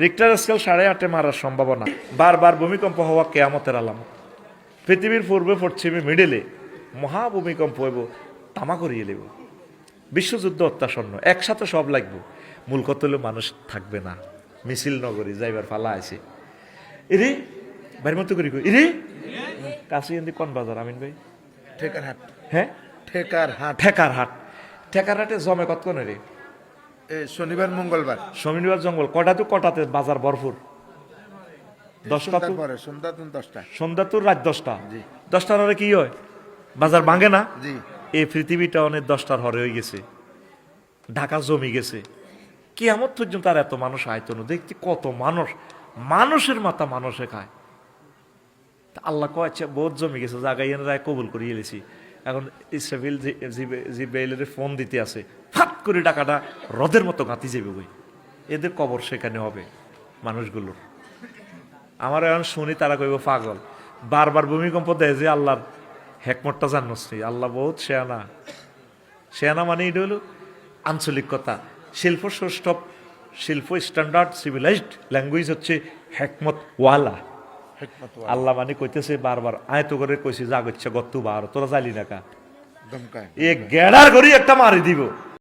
Richter scale সাড়ে আটে মারার সম্ভাবনা। বারবার ভূমিকম্প হওয়া কেয়ামতের আলামত। পৃথিবীর পূর্বে পশ্চিমে মিডলে মহা ভূমিকম্প হইব তামা করিয়ে নেব বিশ্বযুদ্ধ অত্যাসন্ন একসাথে সব লাগবে। মূল কত হলো মানুষ থাকবে না। মিছিল নগরী যাইবার ফালা আছে। এরে বাইর মতো করি এরে কাছে এন্দি কোন বাজার আমিন ভাই? ঠেকার হাট। হ্যাঁ? ঠেকার হাট। ঠেকার হাট। ঠেকার হাটে জমে কত কোন রে শনিবার মঙ্গলবার? শনিবার জঙ্গল কটা তো কটাতে? বাজার ভরপুর। দশটা তো সন্ধ্যা তুমি দশটা। সন্ধ্যা তো রাত দশটা। দশটার হরে কি হয়? বাজার ভাঙে না? এই পৃথিবীটা অনেক দশটার হরে হয়ে গেছে। ঢাকা জমি গেছে। কেমন পর্যন্ত আর এত মানুষ আয়তন দেখছি কত মানুষ। মানুষের মাথা মানুষে খায়। তা আল্লাহ কয় আচ্ছা বহুত জমি গেছে জায়গায় এনে রায় কবুল করিয়ে এলেছি এখন ইসরাফিল জিব্রাইলের ফোন দিতে আছে। করে টাকাটা হ্রদের মতো গাঁতি যাবে বই। এদের কবর সেখানে হবে মানুষগুলোর। আমার এখন শুনি তারা কইব পাগল। বারবার ভূমিকম্প দেয় যে আল্লাহর হেকমতটা জানোসনি আল্লাহ বহুত শেয়ানা শেয়ানা মানে এটা হলো আঞ্চলিক কথা শিল্প সৌষ্ঠব শিল্প স্ট্যান্ডার্ড সিভিলাইজড ল্যাঙ্গুয়েজ হচ্ছে হেকমত ওয়ালা আল্লাহ মানে কইতেছে বারবার আয় তো করে কইছি যা গচ্ছে গত্তু বার তোরা জালি না কা? এ গেড়ার করি একটা মারি দিব।